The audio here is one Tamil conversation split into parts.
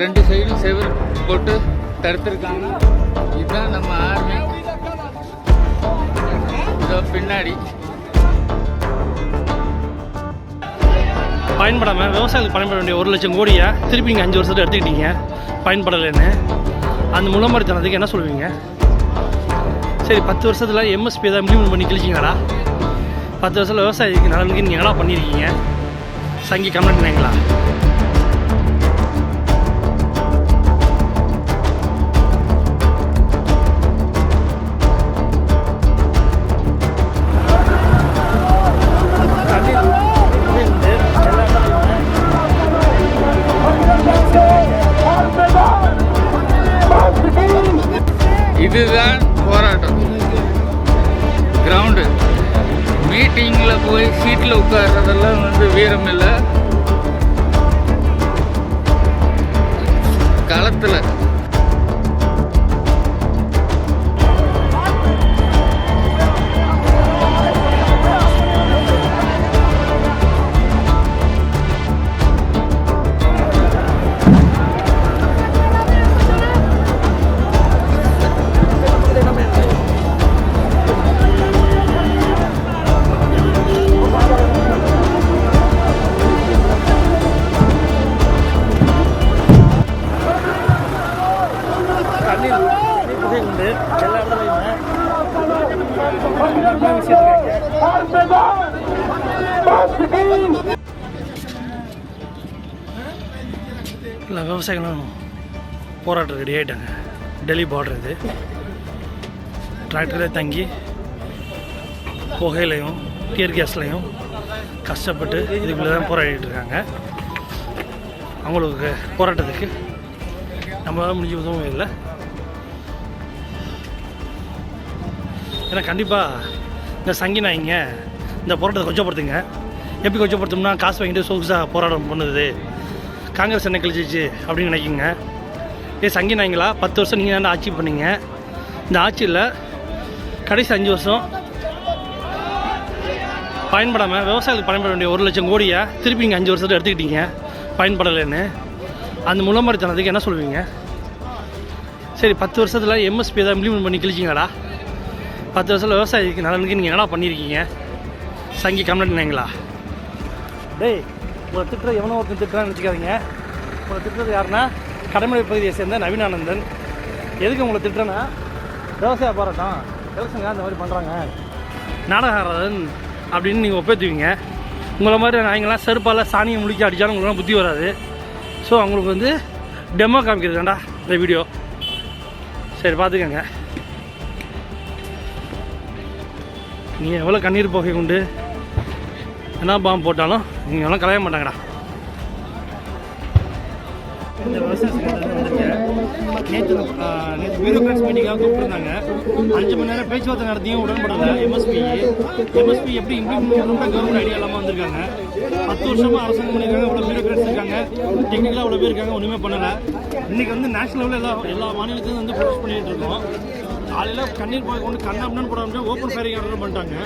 ரெண்டு சைடும் செவர் போட்டு தடுத்துருக்காங்க. இதுதான் நம்ம ஆர்மி. இதோ பின்னாடி. பயன்படாமல் விவசாயத்துக்கு பயன்பட வேண்டிய ஒரு லட்சம் கோடியை திருப்பி நீங்கள் அஞ்சு வருஷத்துல எடுத்துக்கிட்டீங்க. பயன்படலைன்னு. அந்த முளமரித்தனத்துக்கு என்ன சொல்லுவீங்க? சரி பத்து வருஷத்தில் எம்எஸ்பி ஏதாவது இம்ப்ளிமெண்ட் பண்ணி கிழிச்சிங்களாடா? பத்து வருஷத்தில் விவசாயிக்கு நலனுக்கு நீங்கள் என்னடா பண்ணியிருக்கீங்க சங்கி கம்ப்ளைண்ட் பண்ணீங்களா? உட்கார்றதெல்லாம் வீரம் இல்லை. களத்தில் புகை உண்டு எல்லா இடத்துலையுமே இல்லை விவசாயிகளும் போராட்டம் ரெடி ஆகிட்டாங்க டெல்லி பார்டர் இது. டிராக்டரே தங்கி புகையிலையும் கியர் கேஸ்லையும் கஷ்டப்பட்டு இதுக்குள்ளே தான் போராடிட்டு இருக்காங்க. அவங்களுக்கு போராட்டத்துக்கு நம்மளால் முடிஞ்ச உதவும் இல்லை. ஏன்னா கண்டிப்பாக இந்த சங்கி நாய்ங்க இந்த போராட்டத்தை கொச்சப்படுத்துங்க. எப்படி கொச்சப்படுத்தோம்னா காசு வாங்கிட்டு சொகுசாக போராட்டம் பண்ணுது. காங்கிரஸ் என்ன கழிச்சிச்சு அப்படின்னு நினைக்கிங்க. ஏ சங்கி நாய்ங்களா பத்து வருஷம் நீங்கள் தான் ஆட்சி பண்ணீங்க. இந்த ஆட்சியில் கடைசி அஞ்சு வருஷம் பயன்படாமல் விவசாயத்துக்கு பயன்பட வேண்டிய ஒரு லட்சம் கோடியை திருப்பி நீங்கள் அஞ்சு வருஷத்துல எடுத்துக்கிட்டீங்க. பயன்படலைன்னு. அந்த முளமரித்தனத்துக்கு என்ன சொல்லுவீங்க? சரி பத்து வருஷத்தில் எம்எஸ்பி ஏதாவது இம்ப்ளிமெண்ட் பண்ணி கிழிச்சிங்களாடா? பத்து வருஷத்தில் விவசாயிக்கு நலனுக்கு நீங்கள் என்னடா பண்ணியிருக்கீங்க சங்கி கம்ப்ளைண்ட் பண்ணீங்களா டேய் உங்களை திட்டுற எவனோ ஒருத்தன் திட்டுறான்னு வச்சுக்காதீங்க உங்களை திட்டுறது யாருன்னா கடமடை பகுதியை சேர்ந்த நவீனானந்தன். எதுக்கு உங்களை திட்டுறேன்னா விவசாய போராட்டம். எலெக்ஷனுக்காக இந்த மாதிரி பண்ணுறாங்க நாடகாரன் அப்படின்னு நீங்கள் ஒப்பேத்துவீங்க. உங்களை மாதிரி நாய்ங்களாம் செருப்பால் சாணியை முழிக்க அடித்தாலும் உங்களுக்குலாம் புத்தி வராது. ஸோ அவங்களுக்கு வந்து டெமோ காமிக்கிறதுண்டா இந்த வீடியோ சரி பார்த்துக்கங்க. நீங்கள் எவ்வளோ கண்ணீர் புகை உண்டு? என்ன பாம்பு போட்டாலும் நீங்கள் எவ்வளோ கலைய மாட்டாங்கடா. இந்த விவசாய வந்திருக்கேன் நேற்று நேற்று பியூரோக்ராட்ஸ் மீட்டிங்காக கூப்பிட்டுருந்தாங்க. அஞ்சு மணி நேரம் பேச்சுவார்த்தை நடத்தியும் உடன்படலை. எம்எஸ்பி எம்எஸ்பி எப்படி இம்ப்ளிமெண்ட் பண்ணணும் கவர்மெண்ட் ஐடியா இல்லாமல் வந்திருக்காங்க. பத்து வருஷமாக அரசாங்கம் பண்ணியிருக்காங்க இவ்வளோ பியூரோக்ராட்ஸ் இருக்காங்க. டெக்னிக்கலாக அவ்வளோ பேர் இருக்காங்க ஒன்றுமே பண்ணலை. இன்றைக்கி வந்து நேஷனல் லெவலில் எல்லா எல்லா மாநிலத்திலும் வந்து ப்ரொடெஸ்ட் பண்ணிகிட்டு இருக்கோம். காலையில் கண்ணீர் போய் கொண்டு கண்ணாப்னு போடாமல் ஓப்பன் ஃபயரிங் ஆர்டர் பண்ணிட்டாங்க.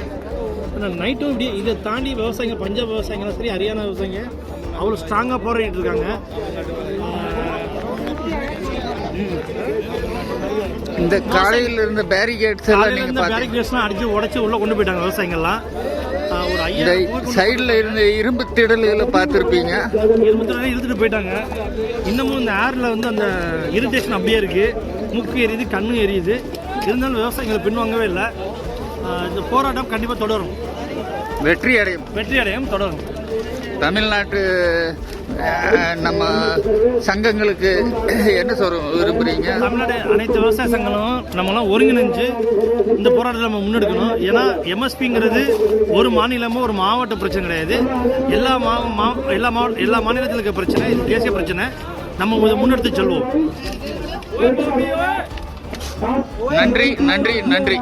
ஆனால் நைட்டும் இப்படி இதை தாண்டி விவசாயிங்க பஞ்சாப் விவசாயிங்களும் சரி ஹரியானா விவசாயிங்க அவ்வளோ ஸ்ட்ராங்காக போராடிட்டு இருக்காங்க. இந்த காலையில் இருந்த பேரிகேட்ஸ் எல்லாம் பார்த்து பேரிகேட்ஸ்லாம் அடிச்சு உடைச்சு உள்ள கொண்டு போயிட்டாங்க விவசாயிங்கள்லாம் ஆஹ் ஒரு ஐயாயிரம் சைடில் இருந்த இரும்பு திடல்களை பார்த்துருப்பீங்க? இருபத்தி இழுத்துட்டு போயிட்டாங்க. இன்னமும் இந்த ஏர்ல வந்து அந்த இரிட்டேஷன் அப்படியே இருக்கு. மூக்கு எரியுது கண்ணு எரியுது. இருந்தாலும் விவசாயிகள் பின்வாங்கவே இல்லை. இந்த போராட்டம் கண்டிப்பாக தொடரும். வெற்றி அடையும் வெற்றி அடையும் தொடரும். தமிழ்நாட்டு நம்ம சங்கங்களுக்கு என்ன சொல்ல விரும்புறீங்க? தமிழ்நாடு அனைத்து விவசாய சங்கங்களும் நம்மலாம் ஒருங்கிணைஞ்சு இந்த போராட்டத்தை நம்ம முன்னெடுக்கணும். ஏன்னா எம்எஸ்பிங்கிறது ஒரு மாநிலமோ ஒரு மாவட்ட பிரச்சனை கிடையாது. எல்லா மா எல்லா மாவட்ட எல்லா மாநிலத்தில் இருக்க பிரச்சனை இது தேசிய பிரச்சனை. நம்ம முன்னெடுத்து செல்வோம். நன்றி நன்றி நன்றி.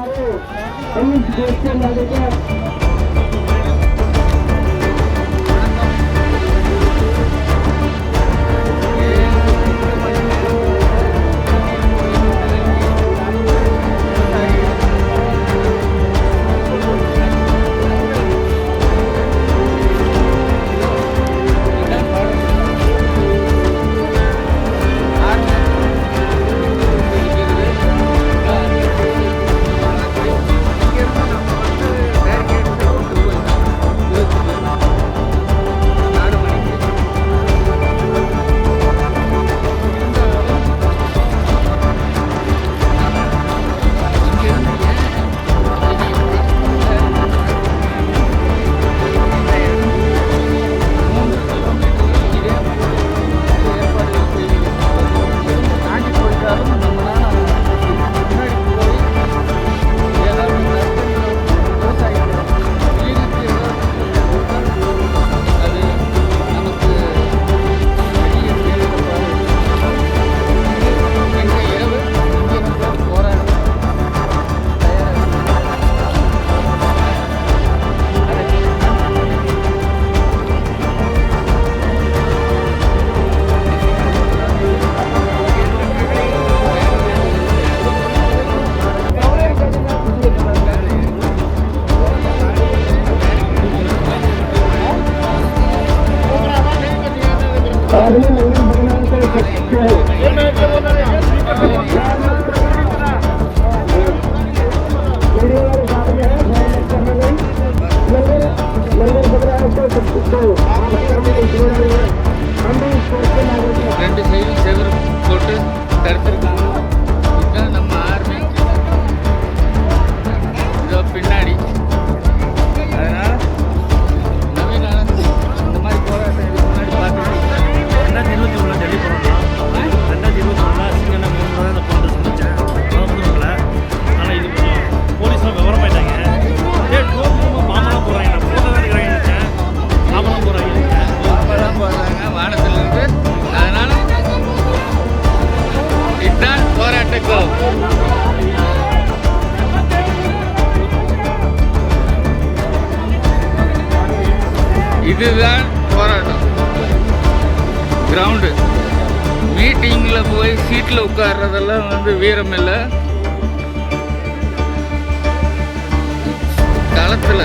Amen. இதுதான் போராட்டம். கிரவுண்டு மீட்டிங்கில் போய் சீட்டில் உட்கார்றதெல்லாம் வந்து வீரம் இல்லை களத்தில்